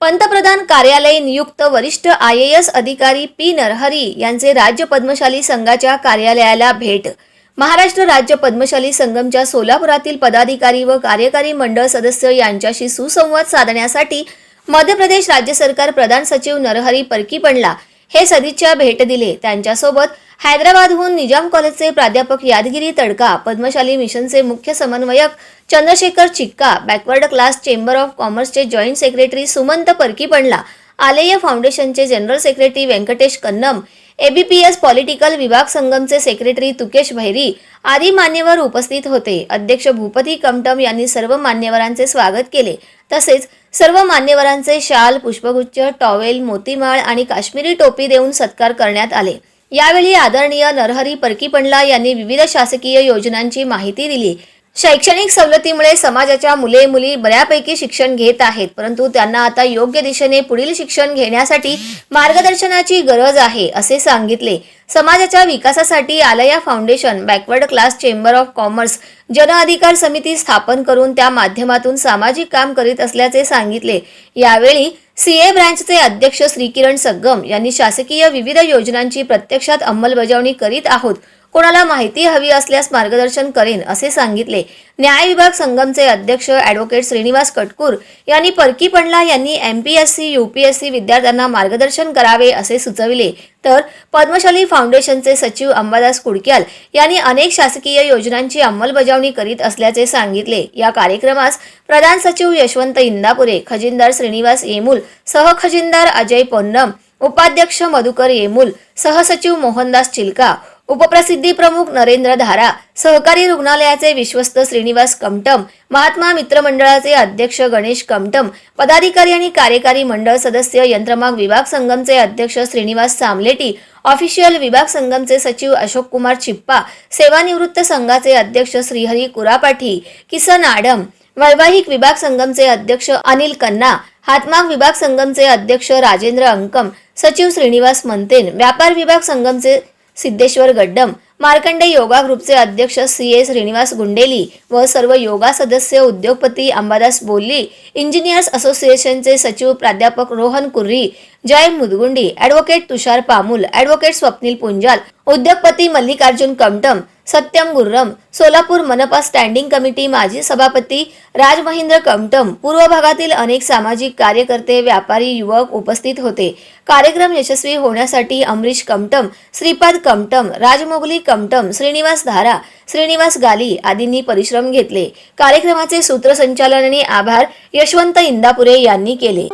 पंतप्रधान कार्यालय नियुक्त वरिष्ठ आय ए एस अधिकारी पी नरहरी यांचे राज्य पद्मशाली संघाच्या कार्यालयाला भेट. महाराष्ट्र राज्य पद्मशाली संगमच्या सोलापुरातील पदाधिकारी व कार्यकारी मंडळ सदस्य यांच्याशी सुसंवाद साधण्यासाठी मध्य प्रदेश राज्य सरकार प्रधान सचिव नरहरी परकीपणला हे सदिच्छा भेट दिले. त्यांच्यासोबत हैदराबादहून निजाम कॉलेजचे प्राध्यापक यादगिरी तडका पद्मशाली मिशनचे मुख्य समन्वयक Chandrashekhar Chikka backward class chamber of कॉमर्सचे जॉईंट सेक्रेटरी सुमंत परकीपणला आलेय फाउंडेशनचे general secretary Venkatesh Kannam ABPS political विभाग संगमचे सेक्रेटरी तुकेश भैरी आदी मान्यवर उपस्थित होते. अध्यक्ष भूपती कमटम यांनी सर्व मान्यवरांचे स्वागत केले. तसेच सर्व मान्यवरांचे शाल पुष्पगुच्छ टॉवेल मोतीमाळ आणि काश्मीरी टोपी देऊन सत्कार करण्यात आले. यावेळी आदरणीय नरहरी परकीपंडला यांनी विविध शासकीय योजनांची माहिती दिली. शैक्षणिक सवलतीमुळे समाजाच्या मुले मुली बऱ्यापैकी शिक्षण घेत आहेत. परंतु त्यांना आता योग्य दिशेने पुढील शिक्षण घेण्यासाठी मार्गदर्शनाची गरज आहे असे सांगितले. समाजाच्या विकासासाठी Aalaya foundation backward class chamber of commerce जन अधिकार समिती स्थापन करून त्या माध्यमातून सामाजिक काम करीत असल्याचे सांगितले. यावेळी सीए ब्रँचचे अध्यक्ष श्रीकिरण सग्गम यांनी शासकीय विविध योजनांची प्रत्यक्षात अंमलबजावणी करीत आहोत. कोणाला माहिती हवी असल्यास मार्गदर्शन करेन असे सांगितले. न्याय विभाग संगमचे अध्यक्ष ॲडव्होकेट श्रीनिवास कटकूर यांनी परकी पंडला यांनी एमपीएससी यूपीएससी विद्यार्थ्यांना मार्गदर्शन करावे असे सुचविले. तर पद्मशाली फाउंडेशनचे सचिव अंबादास कुडक्याल यांनी अनेक शासकीय योजनांची अंमलबजावणी करीत असल्याचे सांगितले. या कार्यक्रमास प्रधान सचिव यशवंत इंदापुरे खजिनदार श्रीनिवास येमूल सहखजिनदार अजय पोन्नम उपाध्यक्ष मधुकर येमूल सहसचिव मोहनदास चिलका उपप्रसिद्धी प्रमुख नरेंद्र धारा सहकारी रुग्णालयाचे विश्वस्त श्रीनिवास कमटम महात्मा मित्रमंडळाचे अध्यक्ष गणेश कमटम पदाधिकारी आणि कार्यकारी मंडळ सदस्य यंत्रमाग विभाग संगमचे अध्यक्ष श्रीनिवास सामलेटी ऑफिशियल विभाग संगमचे सचिव अशोक कुमार चिप्पा सेवानिवृत्त संघाचे अध्यक्ष श्रीहरी कुरापाठी किसन आडम वैवाहिक विभाग संगमचे अध्यक्ष अनिल कन्ना हातमाग विभाग संगमचे अध्यक्ष राजेंद्र अंकम सचिव श्रीनिवास मंतेन व्यापार विभाग संगमचे सिद्धेश्वर गड्डम मार्कंडे योगा ग्रुपचे अध्यक्ष सी ए श्रीनिवास गुंडेली व सर्व योगा सदस्य उद्योगपती अंबादास बोल्ली इंजिनियर्स असोसिएशनचे सचिव प्राध्यापक रोहन कुर्री जय मुदगुंडी ॲडव्होकेट तुषार पामुल ॲडव्होकेट स्वप्नील पुंजाल उद्योगपती मल्लिकार्जुन कमटम सत्यम गुर्रम सोलापूर मनपा स्टँडिंग कमिटी माजी सभापती राज महेंद्र कमटम पूर्व भागातील अनेक सामाजिक कार्यकर्ते व्यापारी युवक उपस्थित होते. कार्यक्रम यशस्वी होण्यासाठी अमरीश कमटम श्रीपाद कमटम राजमोगली कमटम श्रीनिवास धारा श्रीनिवास गाली आदींनी परिश्रम घेतले. कार्यक्रमाचे सूत्रसंचालन आणि आभार यशवंत इंदापुरे यांनी केले.